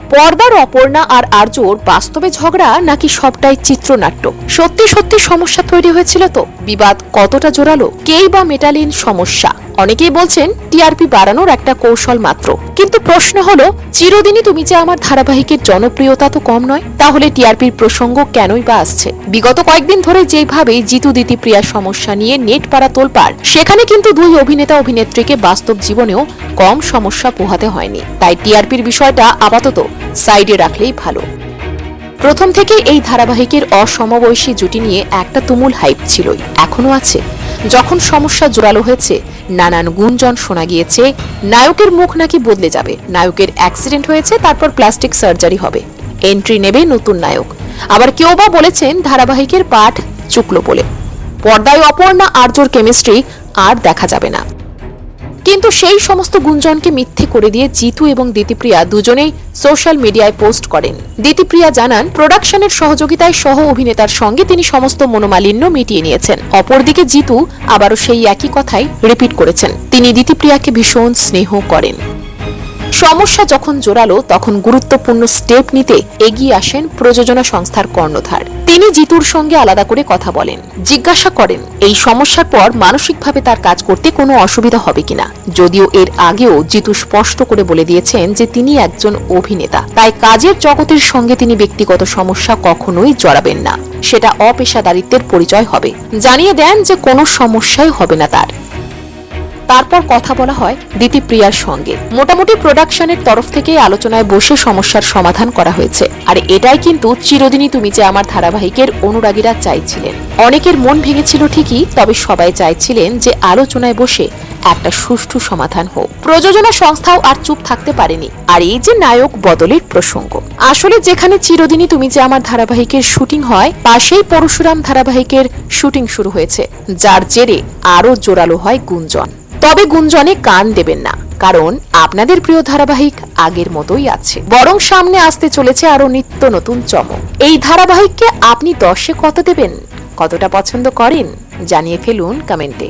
পর্দার অপর্ণা আর আর্যর বাস্তবে ঝগড়া নাকি সবটাই চিত্রনাট্য? সত্যি সত্যি সমস্যা তৈরি হয়েছিল তো? বিবাদ কতটা জোরালো? কেই বা মেটালিন সমস্যা? অনেকেই বলছেন টিআরপি বাড়ানোর একটা কৌশল মাত্র। কিন্তু প্রশ্ন হলো, চিরদিনই তুমি যে আমার ধারাবাহিকের জনপ্রিয়তা তো কম নয়, তাহলে টিআরপির প্রসঙ্গ কেনই বা আসছে? বিগত কয়েকদিন ধরে যেভাবে জিতু দিতি প্রিয়ার সমস্যা নিয়ে নেট পাড়া তোলপাড়, সেখানে কিন্তু দুই অভিনেতা অভিনেত্রীকে বাস্তব জীবনেও কম সমস্যা পোহাতে হয়নি। তাই টিআরপির বিষয়টা আপাতত সাইডে রাখলেই ভালো। প্রথম থেকে এই ধারাবাহিকের অসমবয়সী জুটি নিয়ে একটা তুমুল হাইপ ছিলই এখনও আছে। যখন সমস্যা জোরালো হয়েছে নানান গুঞ্জন শোনা গিয়েছে। নায়কের মুখ নাকি বদলে যাবে। নায়কের অ্যাক্সিডেন্ট হয়েছে, তারপর প্লাস্টিক সার্জারি হবে। এন্ট্রি নেবে নতুন নায়ক। আবার কেউ বা বলেছেন ধারাবাহিকের পাঠ চুকলো বলে। পর্দায় অপর্ণা, আর্যর কেমিস্ট্রি আর দেখা যাবে না। কিন্তু সেই সমস্ত গুঞ্জনকে মিথ্যে করে দিয়ে জিতু এবং দিতিপ্রিয়া দুজনেই সোশ্যাল মিডিয়ায় পোস্ট করেন। দিতিপ্রিয়া জানান, প্রোডাকশনের সহযোগিতায় সহ অভিনেতার সঙ্গে তিনি সমস্ত মনোমালিন্য মিটিয়ে নিয়েছেন। অপরদিকে জিতু আবারও সেই একই কথাই রিপিট করেছেন। তিনি দিতিপ্রিয়াকে ভীষণ স্নেহ করেন। সমস্যা যখন জোরালো, তখন গুরুত্বপূর্ণ স্টেপ নিতে এগিয়ে আসেন প্রযোজনা সংস্থার কর্ণধার। তিনি জিতুর সঙ্গে আলাদা করে কথা বলেন। জিজ্ঞাসা করেন, এই সমস্যার পর মানসিকভাবে তার কাজ করতে কোনো অসুবিধা হবে কিনা? যদিও এর আগেও জিতু স্পষ্ট করে বলে দিয়েছেন যে তিনি একজন অভিনেতা। তাই কাজের জগতের সঙ্গে তিনি ব্যক্তিগত সমস্যা কখনোই জড়াবেন না। সেটা অপেশাদারিত্বের পরিচয় হবে। জানিয়ে দেন যে কোনো সমস্যাই হবে না তার। তারপর কথা বলা হয় দিতিপ্রিয়ার সঙ্গে। মোটামুটি প্রোডাকশনের তরফ থেকে আলোচনায় বসে সমস্যার সমাধান করা হয়েছে। আর এটাই কিন্তু চিরদিনই তুমি যে আমার ধারাবাহিকের অনুরাগীরা চাইছিলেন। অনেকের মন ভেঙেছিল ঠিকই, তবে সবাই চাইছিলেন যে আলোচনায় বসে একটা সুষ্ঠু সমাধান হোক। প্রযোজনা সংস্থাও আর চুপ থাকতে পারেনি। আর এই যে নায়ক বদলের প্রসঙ্গ। আসলে যেখানে চিরদিনই তুমি যে আমার ধারাবাহিকের শুটিং হয়, পাশেই পরশুরাম ধারাবাহিকের শুটিং শুরু হয়েছে, যার জেরে আরও জোরালো হয় গুঞ্জন। তবে গুঞ্জনে কান দেবেন না, কারণ আপনাদের প্রিয় ধারাবাহিক আগের মতোই আছে। বরং সামনে আসতে চলেছে আরও নিত্য নতুন চমক। এই ধারাবাহিককে আপনি দশে কত দেবেন? কতটা পছন্দ করেন? জানিয়ে ফেলুন কমেন্টে।